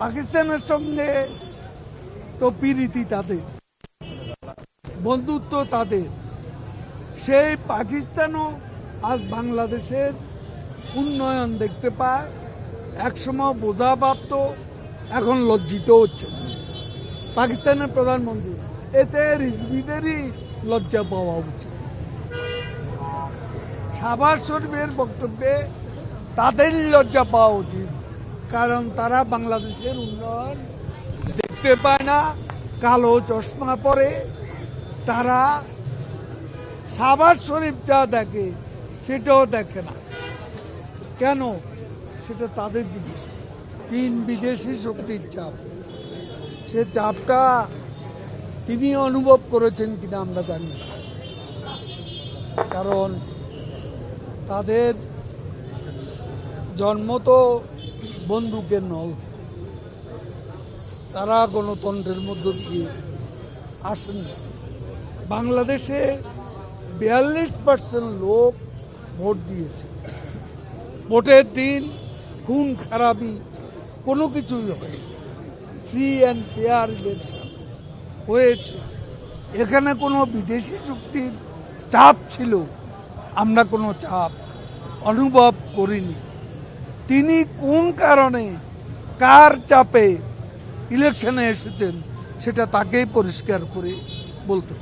পাকিস্তানের সঙ্গে তো পিরিতি তাদের, বন্ধুত্ব তাদের। সেই পাকিস্তানও আজ বাংলাদেশের উন্নয়ন দেখতে পায়। একসময় বোঝা ভাবত এখন লজ্জিত হচ্ছে। পাকিস্তানের প্রধানমন্ত্রী, এতে রিজভিদেরই লজ্জা পাওয়া উচিত। শাহবাজ শরীফের বক্তব্যে তাদেরই লজ্জা পাওয়া উচিত। কারণ তারা বাংলাদেশের উন্নয়ন দেখতে পায় না, কালো চশমা পরে। তারা শাহবাজ শরীফ যা দেখে, সেটাও দেখে না। কেন? সেটা তাদের জিনিস। তিন বিদেশি শক্তির চাপ। সে চাপটা তিনি অনুভব করেছেন কিনা আমরা জানি কারণ তাদের জন্ম তো বন্দুকের নল তারা গণতন্ত্রের মধ্য দিয়ে আসেন। বাংলাদেশে বিয়াল্লিশ পার্সেন্ট লোক ভোট দিয়েছে। ভোটের দিন খুন, খারাপি কোনো কিছুই হয় ফ্রি অ্যান্ড ফেয়ার ইলেকশন হয়েছে। এখানে কোনো বিদেশি চুক্তির চাপ ছিল। আমরা কোনো চাপ অনুভব করিনি। তিনি কোন কারণে কার চাপে ইলেকশনে এসেছেন সেটা তাকেই পরিষ্কার করে বলতে।